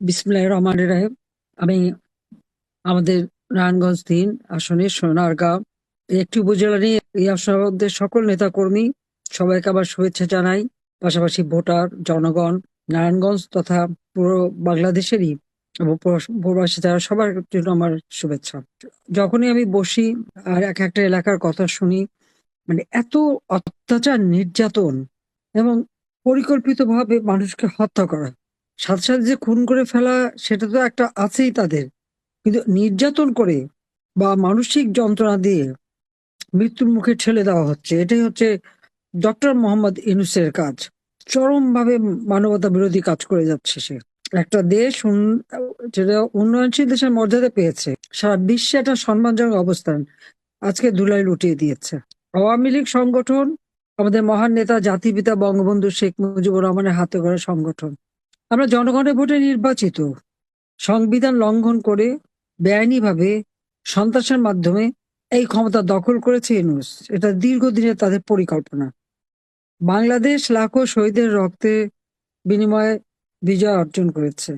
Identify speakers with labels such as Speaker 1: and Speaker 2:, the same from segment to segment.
Speaker 1: বিসমিল্লাহ রহমান রাহিম। আমি আমাদের নারায়ণগঞ্জ তিন আসনে সোনারগাঁও। একটি উপজেলা নিয়ে এই আসনের সকল নেতাকর্মী সবাইকে আবার শুভেচ্ছা জানাই। পাশাপাশি ভোটার, জনগণ, নারায়ণগঞ্জ তথা পুরো বাংলাদেশেরই এবং প্রবাস- যারা, সবার জন্য আমার শুভেচ্ছা। যখনই আমি বসি আর এক একটা এলাকার কথা শুনি মানে এত অত্যাচার, নির্যাতন এবং পরিকল্পিতভাবে মানুষকে হত্যা করা সাথে সাথে যে খুন করে ফেলা, সেটা তো একটা আছেই তাদের। কিন্তু নির্যাতন করে বা মানসিক যন্ত্রণা দিয়ে মৃত্যুর মুখে ঠেলে দেওয়া হচ্ছে, এটাই হচ্ছে ডক্টর মোহাম্মদ ইউনুসের কাজ। চরমভাবে মানবতা বিরোধী কাজ করে যাচ্ছে সে। একটা দেশ যেটা উন্নয়নশীল দেশের মর্যাদা পেয়েছে, সারা বিশ্বে একটা সম্মানজনক অবস্থান আজকে ধুলাই লুটিয়ে দিয়েছে। আওয়ামী লীগ সংগঠন, আমাদের মহান নেতা, জাতিপিতা, বঙ্গবন্ধু শেখ মুজিবুর রহমানের হাতে গড়া সংগঠন। আমরা জনগণের ভোটে নির্বাচিত। সংবিধান লঙ্ঘন করে বেআইনিভাবে সন্ত্রাসের মাধ্যমে এই ক্ষমতা দখল করেছে ইউনুস। এটা দীর্ঘদিনের তাদের পরিকল্পনা। বাংলাদেশ লাখো শহীদের রক্তে বিনিময়ে বিজয় অর্জন করেছে।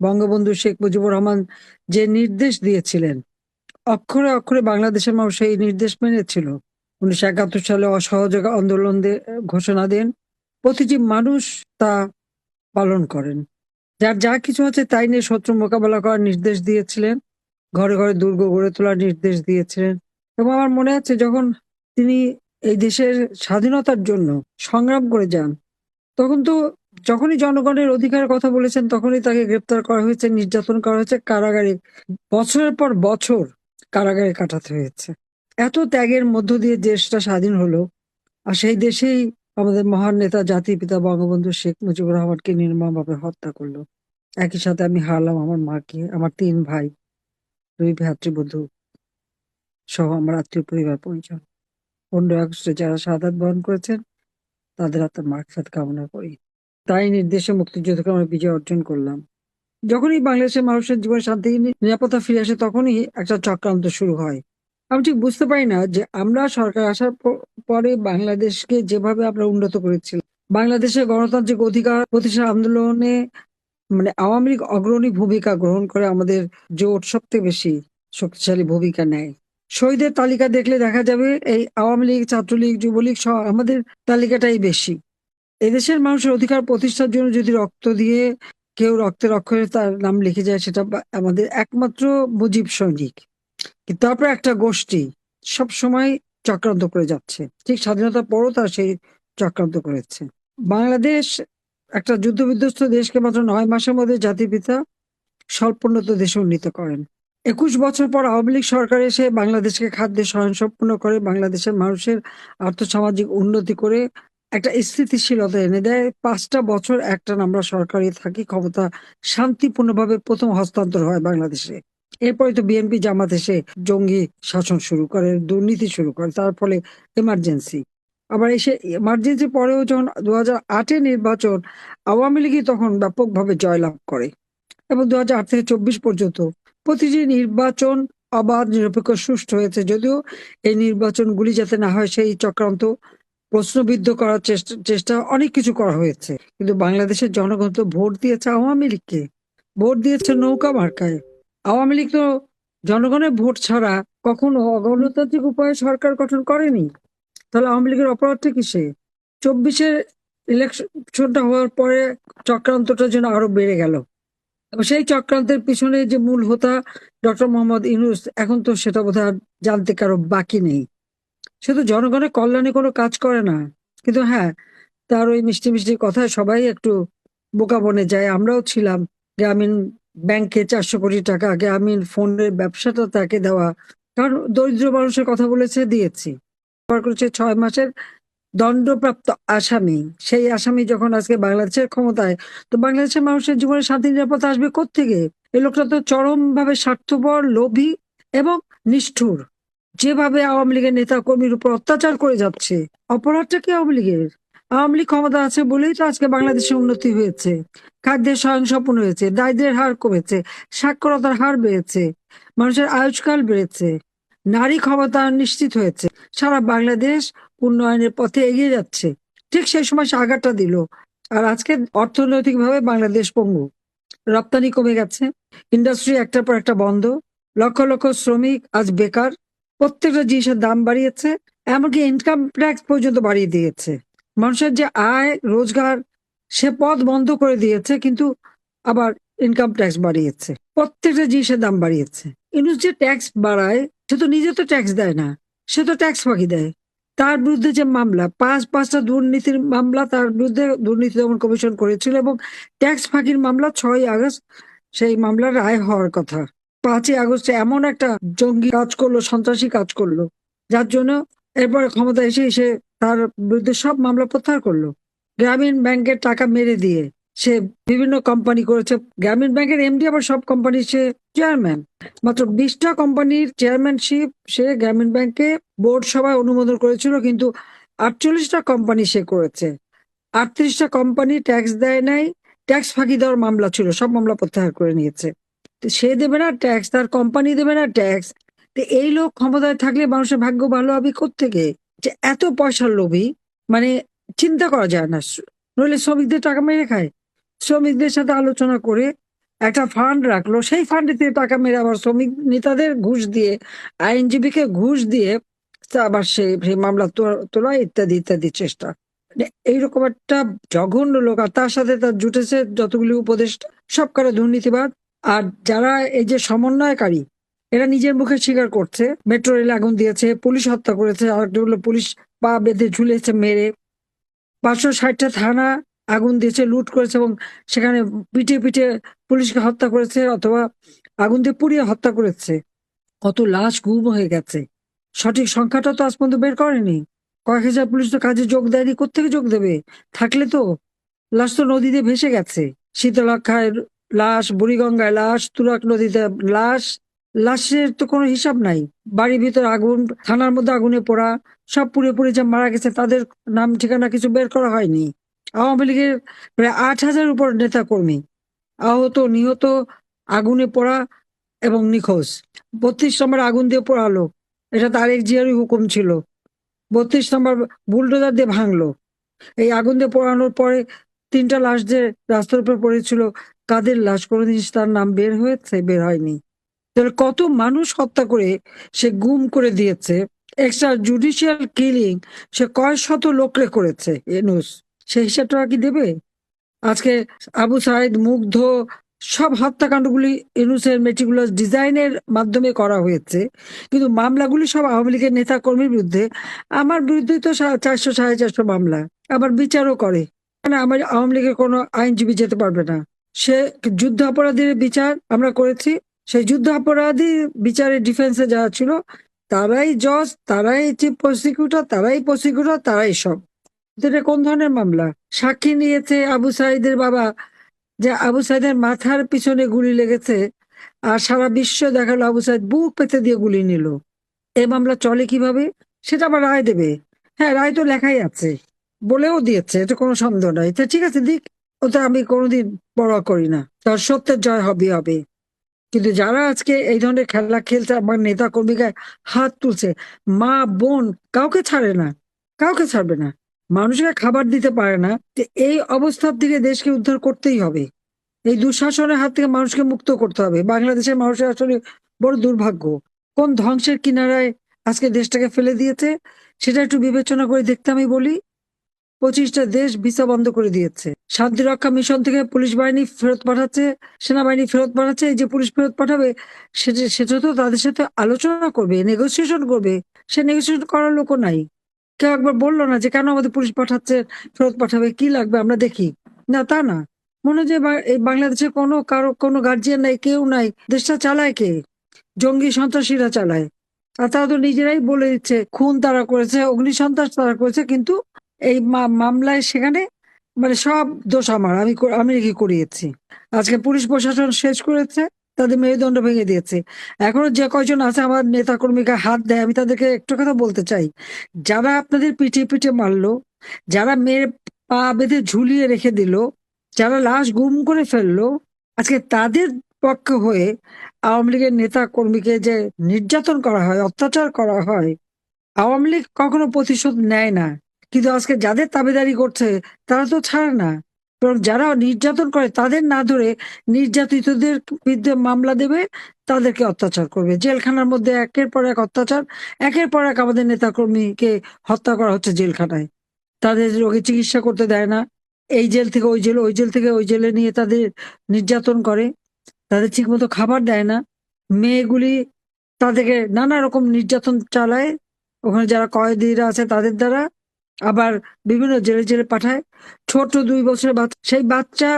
Speaker 1: বঙ্গবন্ধু শেখ মুজিবুর রহমান যে নির্দেশ দিয়েছিলেন, অক্ষরে অক্ষরে বাংলাদেশের মানুষ এই নির্দেশ মেনেছিল। উনিশশো একাত্তর সালে অসহযোগ আন্দোলন ঘোষণা দেন। প্রতিটি মানুষ তা পালন করেন। যার যা কিছু আছে তাই নিয়ে শত্রু মোকাবেলা করার নির্দেশ দিয়েছিলেন। ঘরে ঘরে দুর্গ গড়ে তোলার নির্দেশ দিয়েছিলেন। এবং আমার মনে আছে যখন তিনি এই দেশের স্বাধীনতার জন্য সংগ্রাম করে যান, তখন তো যখনই জনগণের অধিকারের কথা বলেছেন, তখনই তাকে গ্রেপ্তার করা হয়েছে, নির্যাতন করা হয়েছে, কারাগারে বছরের পর বছর কারাগারে কাটাতে হয়েছে। এত ত্যাগের মধ্য দিয়ে দেশটা স্বাধীন হলো, আর সেই দেশেই আমাদের মহান নেতা জাতির পিতা, বঙ্গবন্ধু শেখ মুজিবুর রহমানকে নির্মমভাবে হত্যা করল। একই সাথে আমি হারলাম আমার মাকে, আমার তিন ভাই, দুই ভ্রাতৃবধূ সহ আমার আত্মীয় পরিবার, পরিজন। পনেরোই আগস্টে যারা শাহাদাত বহন করেছেন, তাদের আত্মার মার্কসাত কামনা করি। তাই নির্দেশে মুক্তিযুদ্ধকে আমরা বিজয় অর্জন করলাম। যখনই বাংলাদেশের মানুষের জীবনে শান্তি, নিরাপত্তা ফিরে আসে, তখনই একটা চক্রান্ত শুরু হয়। আমি ঠিক বুঝতে পারি না যে আমরা সরকার আসার পরে বাংলাদেশকে যেভাবে আমরা উন্নত করেছি বাংলাদেশের গণতান্ত্রিক অধিকার প্রতিষ্ঠা আন্দোলনে মানে আওয়ামী লীগ অগ্রণী ভূমিকা গ্রহণ করে আমাদের জোট সবচেয়ে বেশি শক্তিশালী ভূমিকা নেয়। শহীদের তালিকা দেখলে দেখা যাবে এই আওয়ামী লীগ, ছাত্রলীগ, যুবলীগ সহ আমাদের তালিকাটাই বেশি। এদেশের মানুষের অধিকার প্রতিষ্ঠার জন্য যদি রক্ত দিয়ে কেউ রক্তের অক্ষরে তার নাম লিখে যায়, সেটা আমাদের একমাত্র মুজিব সৈনিক। কিন্তু তারপরে একটা গোষ্ঠী সব সময় চক্রান্ত করে যাচ্ছে। ঠিক স্বাধীনতার পরও তারা সেই চক্রান্ত করেছে। বাংলাদেশ একটা যুদ্ধ বিধ্বস্ত দেশকে মাত্র নয় মাসের মধ্যে জাতির পিতা স্বল্পোন্নত দেশে উন্নীত করেন। একুশ বছর পর আওয়ামী লীগ সরকার এসে বাংলাদেশকে খাদ্যে স্বয়ংসম্পূর্ণ করে বাংলাদেশের মানুষের আর্থসামাজিক উন্নতি করে একটা স্থিতিশীলতা এনে দেয়। পাঁচটা বছর একটা আমরা সরকারি থাকি ক্ষমতা শান্তিপূর্ণভাবে প্রথম হস্তান্তর হয় বাংলাদেশে। এরপরে তো বিএনপি জামাত এসে জঙ্গি শাসন শুরু করে, দুর্নীতি শুরু করে, তার ফলে এমার্জেন্সি আবার এসে এমার্জেন্সি পরেও যখন দু হাজার আটে নির্বাচন, আওয়ামী লীগই তখন ব্যাপকভাবে জয়লাভ করে। এবং দু হাজার আট থেকে চব্বিশ পর্যন্ত প্রতিটি নির্বাচন অবাধ, নিরপেক্ষ, সুষ্ঠু হয়েছে। যদিও এই নির্বাচনগুলি যাতে না হয়, সেই চক্রান্ত প্রশ্নবিদ্ধ করার চেষ্টা চেষ্টা অনেক কিছু করা হয়েছে। কিন্তু বাংলাদেশের জনগণ তো ভোট দিয়েছে আওয়ামী লীগকে। ভোট দিয়েছে নৌকা মার্কায়। আওয়ামী লীগ তো জনগণের ভোট ছাড়া কখনো অগণতান্ত্রিক উপায়ে সরকার গঠন করেনি। তাহলে আওয়ামী লীগের অপরাধটা কিসে? চব্বিশের ইলেকশনটা হওয়ার পরে চক্রান্তটা যেন আরও বেড়ে গেল। সেই চক্রান্তের পিছনে যে মূল হোতা ডক্টর মোহাম্মদ ইউনুস, এখন তো সেটা বোধহয় জানতে কারও বাকি নেই। সে তো জনগণের কল্যাণে কোনো কাজ করে না। কিন্তু হ্যাঁ তার ওই মিষ্টি মিষ্টি কথায় সবাই একটু বোকা বনে যায়। আমরাও ছিলাম গ্রামীণ ব্যাংকে চারশো কোটি টাকা গ্রামীণ ফোনের ব্যবসাটা তাকে দেওয়া, কারণ দরিদ্র মানুষের কথা বলেছে, দিয়েছি। করেছে ছয় মাসের দণ্ডপ্রাপ্ত আসামি। সেই আসামি যখন আজকে বাংলাদেশের ক্ষমতায়, তো বাংলাদেশের মানুষের জীবনে শান্তি, নিরাপত্তা আসবে কোত্থেকে? এই লোকটা তো চরম ভাবে স্বার্থপর, লোভী এবং নিষ্ঠুর। যেভাবে আওয়ামী লীগের নেতা কর্মীর উপর অত্যাচার করে যাচ্ছে, অপরাধটা কি আওয়ামী লীগের? আওয়ামী লীগ ক্ষমতা আছে বলেই তো আজকে বাংলাদেশের উন্নতি হয়েছে। খাদ্যের স্বয়ংসম্পূর্ণ হয়েছে দারিদ্রের হার কমেছে, সাক্ষরতার হার বেড়েছে, মানুষের আয়ুষ্কাল বেড়েছে, নারী ক্ষমতা নিশ্চিত হয়েছে। সারা বাংলাদেশ উন্নয়নের পথে এগিয়ে যাচ্ছে। ঠিক সেই সময় সে আঘাতটা দিল। আর আজকে অর্থনৈতিকভাবে বাংলাদেশ পঙ্গু। রপ্তানি কমে গেছে ইন্ডাস্ট্রি একটার পর একটা বন্ধ, লক্ষ লক্ষ শ্রমিক আজ বেকার, প্রত্যেকটা জিনিসের দাম বাড়িয়েছে, এমনকি ইনকাম ট্যাক্স পর্যন্ত বাড়িয়ে দিয়েছে। মানুষের যে আয়, রোজগার, সে পথ বন্ধ করে দিয়েছে, কিন্তু আবার ইনকাম ট্যাক্স বাড়িয়েছে। প্রত্যেকটা জিনিসের দাম বাড়িয়েছে। ইনুস যে ট্যাক্স বাড়ায়, সে তো নিজে তো ট্যাক্স দেয় না, সে তো ট্যাক্স ফাঁকি দেয়। তার বিরুদ্ধে যে মামলা, পাঁচ পাঁচটা দুর্নীতির মামলা তার বিরুদ্ধে দুর্নীতি দমন কমিশন করেছিল এবং ট্যাক্স ফাঁকির মামলা ছয় আগস্ট, সেই মামলার রায় হওয়ার কথা। পাঁচই আগস্টে এমন একটা জঙ্গি কাজ করল, সন্ত্রাসী কাজ করল, যার জন্য এরপরে ক্ষমতা এসে এসে তার বিরুদ্ধে সব মামলা প্রত্যাহার করল। গ্রামীণ ব্যাংকের টাকা মেরে দিয়ে সে বিভিন্ন কোম্পানি করেছে। গ্রামীণ ব্যাংকের এমডি আবার সব কোম্পানির সে চেয়ারম্যান মাত্র বিশটা কোম্পানির চেয়ারম্যানশিপ সে গ্রামীণ ব্যাংকে বোর্ড সভায় অনুমোদন করেছিল, কিন্তু আটচল্লিশটা কোম্পানি সে করেছে। আটত্রিশটা কোম্পানি ট্যাক্স দেয় নাই ট্যাক্স ফাঁকি দেওয়ার মামলা ছিল, সব মামলা প্রত্যাহার করে নিয়েছে। সে দেবে না ট্যাক্স তার কোম্পানি দেবে না ট্যাক্স এই লোক ক্ষমতায় থাকলে মানুষের ভাগ্য ভালো হবে থেকে যে এত পয়সার লোভী মানে চিন্তা করা যায় না। নইলে শ্রমিকদের টাকা মেরে খায়। শ্রমিকদের সাথে আলোচনা করে একটা ফান্ড রাখল। সেই ফান্ডে থেকে টাকা মেরে আবার শ্রমিক নেতাদের ঘুষ দিয়ে, আইনজীবীকে ঘুষ দিয়ে আবার সেই মামলা তোলা ইত্যাদি ইত্যাদি চেষ্টা। মানে এইরকম একটা জঘন্য লোক। আর তার সাথে তার জুটেছে যতগুলি উপদেষ্টা। সব করে দুর্নীতিবাদ। আর যারা এই যে সমন্বয়কারী এরা নিজের মুখে স্বীকার করছে। মেট্রো রেল আগুন দিয়েছে, পুলিশ হত্যা করেছে, আর একটা হলো পুলিশ পা বেঁধে ঝুলেছে মেরে। পাঁচশো ষাটটা থানা আগুন দিয়েছে, লুট করেছে এবং সেখানে পিটিয়ে পিটিয়ে পুলিশকে হত্যা করেছে অথবা আগুন দিয়ে পুড়িয়ে হত্যা করেছে। কত লাশ গুম হয়ে গেছে। সঠিক সংখ্যাটা তো আজ পর্যন্ত বের করেনি। কয়েক হাজার পুলিশ তো কাজে যোগ দেয়নি কোথেকে যোগ দেবে? থাকলে তো লাশ তো নদীতে ভেসে গেছে। শীতলক্ষায় লাশ, বুড়িগঙ্গায় লাশ তুরাক নদীতে লাশ লাশের তো কোনো হিসাব নাই। বাড়ির ভিতর আগুন, থানার মধ্যে আগুনে পড়া, সব পুড়ে যা মারা গেছে, তাদের নাম ঠিকানা কিছু বের করা হয়নি। আওয়ামী লীগের প্রায় আট হাজার উপর নেতা কর্মী। আহত, নিহত, আগুনে পড়া এবং নিখোঁজ। বত্রিশ নম্বর আগুন দিয়ে পোড়ালো। এটা তারেক জিয়ারই হুকুম ছিল। বত্রিশ নম্বর বুলডোজার দিয়ে ভাঙলো। এই আগুন দিয়ে পোড়ানোর পরে তিনটা লাশ যে রাস্তার উপর পড়েছিল, কাদের লাশ? কোনোদিন তার নাম বের হয়েছে, বের হয়নি। তাহলে কত মানুষ হত্যা করে সে গুম করে দিয়েছে। এক্সট্রা জুডিশিয়াল কিলিং সে কয় শত লোকরে করেছে এনুস সে হিসাবটা কি দেবে? আজকে আবু সাইদ মুগ্ধ, সব হত্যাকাণ্ডগুলি এনুসের মেটিকুলাস ডিজাইনের মাধ্যমে করা হয়েছে। কিন্তু মামলাগুলি সব আওয়ামী লীগের নেতা কর্মীর বিরুদ্ধে। আমার বিরুদ্ধে তো চারশো, সাড়ে চারশো মামলা। আবার বিচারও করে। মানে আমার আওয়ামী লীগের কোনো আইনজীবী যেতে পারবে না। সে যুদ্ধ অপরাধীর বিচার আমরা করেছি। সেই যুদ্ধ অপরাধী বিচারের ডিফেন্সে যারা ছিল, তারাই জজ তারাই চিফ প্রসিকিউটর তারাই প্রসিকিউটর তারাই সব। এটা কোন ধরনের মামলা? সাক্ষী নিয়েছে আবু সাইদের বাবা, যে আবু সাইদের মাথার পিছনে গুলি লেগেছে আর সারা বিশ্ব দেখাল আবু সাইদ বুক পেতে দিয়ে গুলি নিল। এ মামলা চলে কীভাবে? সেটা আবার রায় দেবে। হ্যাঁ রায় তো লেখাই আছে, বলেও দিয়েছে, এটা কোনো সন্দেহ নাই। তা ঠিক আছে, দিক, ওটা আমি কোনোদিন বড় করি না। তার সত্যের জয় হবে হবে। কিন্তু যারা আজকে এই ধরনের খেলা খেলছে, আমার নেতা কর্মীকে হাত তুলছে, মা, বোন কাউকে ছাড়ে না, কাউকে ছাড়বে না। মানুষকে খাবার দিতে পারে না। এই অবস্থার থেকে দেশকে উদ্ধার করতেই হবে। এই দুঃশাসনের হাত থেকে মানুষকে মুক্ত করতে হবে। বাংলাদেশের মানুষের আসলে বড় দুর্ভাগ্য। কোন ধ্বংসের কিনারায় আজকে দেশটাকে ফেলে দিয়েছে, সেটা একটু বিবেচনা করে দেখতে আমি বলি। পঁচিশটা দেশ ভিসা বন্ধ করে দিয়েছে। শান্তি রক্ষা মিশন থেকে পুলিশ বাহিনী ফেরত পাঠাচ্ছে, সেনাবাহিনী ফেরত পাঠাচ্ছে, এই যে পুলিশ ফেরত পাঠাবে, সেটা সেটা তো তাদের সাথে আলোচনা করবে নেগোসিয়েশন করবে, সে নেগোসিয়েশন করার লোকও নাই। কেউ একবার বলল না যে কেন আমাদের পুলিশ পাঠাচ্ছে, ফেরত পাঠাবে, কি লাগবে, আমরা দেখি। না, তা না। মনে হয় যে বাংলাদেশে কোনো কারও, কোনো গার্জিয়ান নাই, কেউ নাই। দেশটা চালায় কে? জঙ্গি সন্ত্রাসীরা চালায়। আর তারা তো নিজেরাই বলে দিচ্ছে, খুন তারা করেছে অগ্নি সন্ত্রাস তারা করেছে, কিন্তু এই মামলায় সেখানে মানে সব দোষ আমার। আমি আমি কি করিয়েছি। আজকে পুলিশ প্রশাসন শেষ করেছে, তাদের মেরুদণ্ড ভেঙে দিয়েছে। এখনও যে কয়জন আছে আমার নেতা কর্মীকে হাত দেয়, আমি তাদেরকে একটু কথা বলতে চাই। যারা আপনাদের পিঠে পিঠে মারলো, যারা মেয়ের পা বেঁধে ঝুলিয়ে রেখে দিল, যারা লাশ গুম করে ফেলল, আজকে তাদের পক্ষে হয়ে আওয়ামী লীগের নেতা কর্মীকে যে নির্যাতন করা হয়, অত্যাচার করা হয়, আওয়ামী লীগ কখনো প্রতিশোধ নেয় না। কিন্তু আজকে যাদের তাবেদারি করছে, তারা তো ছাড়ে না। বরং যারা নির্যাতন করে, তাদের না ধরে নির্যাতিতদের বিরুদ্ধে মামলা দেবে, তাদেরকে অত্যাচার করবে। জেলখানার মধ্যে একের পর এক অত্যাচার, একের পর এক আমাদের নেতাকর্মীকে হত্যা করা হচ্ছে জেলখানায়। তাদের রোগী চিকিৎসা করতে দেয় না। এই জেল থেকে ওই জেল ওই জেল থেকে ওই জেলে নিয়ে তাদের নির্যাতন করে। তাদের ঠিকমতো খাবার দেয় না। মেয়েগুলি তাদেরকে নানা রকম নির্যাতন চালায়। ওখানে যারা কয়েদিরা আছে, তাদের দ্বারা আবার বিভিন্ন জেলে জেলে পাঠায়। ছোট দুই বছরের বাচ্চা সেই বাচ্চা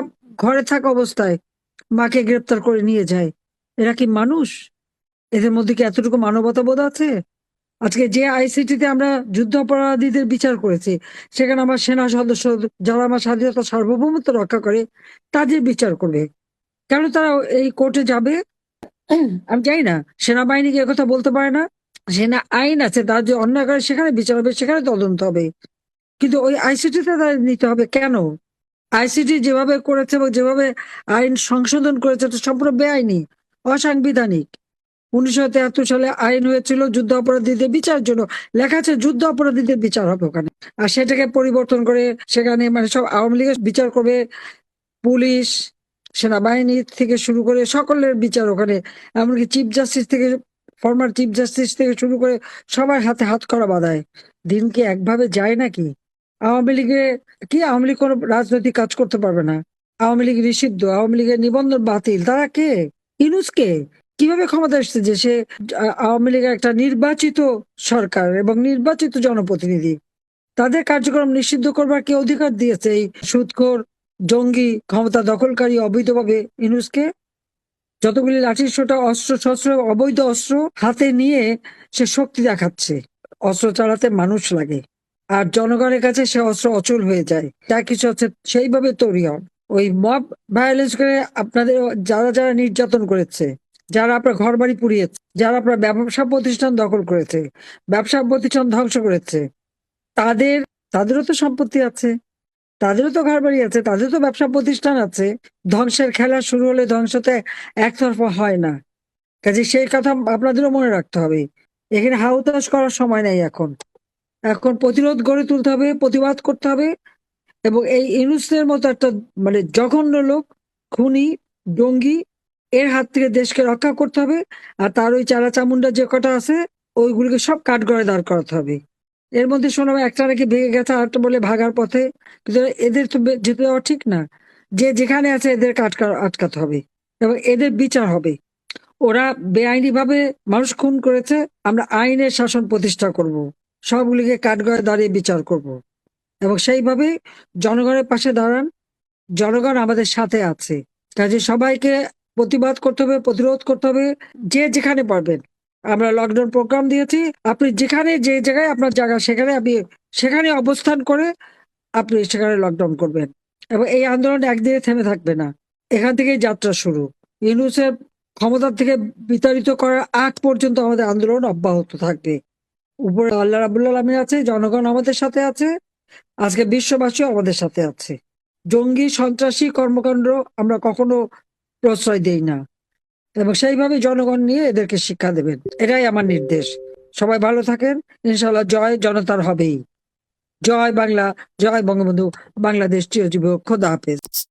Speaker 1: ঘরে থাকা অবস্থায় মাকে গ্রেপ্তার করে নিয়ে যায়। এরা কি মানুষ? এদের মধ্যে কি এতটুকু মানবতা বোধ আছে? আজকে যে আইসিটিতে আমরা যুদ্ধ অপরাধীদের বিচার করেছি, সেখানে আমার সেনা সদস্য যারা আমার স্বাধীনতা সার্বভৌমত্ব রক্ষা করে, তাদের বিচার করবে। কেন তারা এই কোর্টে যাবে? আমি জানি না। সেনাবাহিনীকে কথা বলতে পারে না? সেনা আইন আছে, তার যে অন্যায় করে সেখানে বিচার হবে, সেখানে তদন্ত হবে। কিন্তু ওই আইসিটিতে তাদের নিতে হবে কেন? আইসিটি যেভাবে করেছে এবং যেভাবে আইন সংশোধন করেছে, এটা সম্পূর্ণ বেআইনি, অসাংবিধানিক। উনিশশো সালে আইন হয়েছিল যুদ্ধ অপরাধীদের বিচার জন্য। লেখা আছে যুদ্ধ অপরাধীদের বিচার হবে ওখানে। আর সেটাকে পরিবর্তন করে সেখানে মানে সব আওয়ামী লীগের বিচার করবে। পুলিশ, সেনাবাহিনী থেকে শুরু করে সকলের বিচার ওখানে। এমনকি চিফ জাস্টিস থেকে ফর্মার চিফ জাস্টিস থেকে শুরু করে সবার হাতে হাত করা বাঁধায়। দিন কি একভাবে যায় নাকি? আওয়ামী লীগে, কি আওয়ামী লীগ কোনো রাজনৈতিক কাজ করতে পারবে না? আওয়ামী লীগ নিষিদ্ধ, আওয়ামী লীগের নিবন্ধন বাতিল, তারা কে? ইনুস কে? কীভাবে ক্ষমতা এসছে যে সে আওয়ামী লীগের একটা নির্বাচিত সরকার এবং নির্বাচিত জনপ্রতিনিধি? তাদের কার্যক্রম নিষিদ্ধ করবার কে অধিকার দিয়েছে এই সুদখোর জঙ্গি ক্ষমতা দখলকারী অবৈধভাবে ইনুসকে যতগুলি লাঠির সোটা অস্ত্র শস্ত্র অবৈধ অস্ত্র হাতে নিয়ে সে শক্তি দেখাচ্ছে। অস্ত্র চালাতে মানুষ লাগে। আর জনগণের কাছে সে অস্ত্র অচল হয়ে যায়। যা কিছু হচ্ছে সেইভাবে তৈরি হন ওই মব ভায়োলেন্স করে আপনাদের, যারা যারা নির্যাতন করেছে, যারা আপনার ঘর বাড়ি পুড়িয়েছে, যারা আপনার ব্যবসা প্রতিষ্ঠান দখল করেছে, ব্যবসা প্রতিষ্ঠান ধ্বংস করেছে, তাদের, তাদেরও তো সম্পত্তি আছে। তাদেরও তো ঘর বাড়ি আছে, তাদের তো ব্যবসা প্রতিষ্ঠান আছে। ধ্বংসের খেলা শুরু হলে ধ্বংসতে একতরফা হয় না। কাজে সেই কথা আপনাদেরও মনে রাখতে হবে। এখানে হাউতাস করার সময় নেই এখন। এখন প্রতিরোধ গড়ে তুলতে হবে, প্রতিবাদ করতে হবে। এবং এই ইনুসের মতো একটা মানে জঘন্য লোক, খুনি, জঙ্গি, এর হাত থেকে দেশকে রক্ষা করতে হবে। আর তার ওই চারা চামুন্ডা যে কটা আছে, ওইগুলিকে সব কাঠগড়ে দাঁড় করাতে হবে। এর মধ্যে শোনাবো একটা নাকি ভেঙে গেছে আরেকটা বলে ভাগার পথে। কিন্তু এদের তো যেতে দেওয়া ঠিক না। যে যেখানে আছে এদের আটকা আটকাতে হবে এবং এদের বিচার হবে। ওরা বেআইনি ভাবে মানুষ খুন করেছে, আমরা আইনের শাসন প্রতিষ্ঠা করব। সবগুলিকে কাঠগড়ে দাঁড়িয়ে বিচার করব। এবং সেইভাবে জনগণের পাশে দাঁড়ান। জনগণ আমাদের সাথে আছে। কাজে সবাইকে প্রতিবাদ করতে হবে, প্রতিরোধ করতে হবে, যে যেখানে পারবেন। আমরা লকডাউন প্রোগ্রাম দিয়েছি। আপনি যেখানে যে জায়গায় আপনার জায়গা, সেখানে আপনি, সেখানে অবস্থান করে আপনি সেখানে লকডাউন করবেন। এবং এই আন্দোলন একদিনে থেমে থাকবে না। এখান থেকেই যাত্রা শুরু। ইউনুসের ক্ষমতা থেকে বিতাড়িত করার আগ পর্যন্ত আমাদের আন্দোলন অব্যাহত থাকবে। উপরে আল্লাহ রাবুল্লাহ আলমী আছে, জনগণ আমাদের সাথে আছে, আজকে বিশ্ববাসীও আমাদের সাথে আছে। জঙ্গি সন্ত্রাসী কর্মকাণ্ড আমরা কখনো প্রশ্রয় দেই না। এবং সেইভাবে জনগণ নিয়ে এদেরকে শিক্ষা দেবেন। এটাই আমার নির্দেশ। সবাই ভালো থাকেন। ইনশাল্লাহ জয় জনতার হবেই। জয় বাংলা, জয় বঙ্গবন্ধু, বাংলাদেশ চিরজীব। খোদা হাফেজ।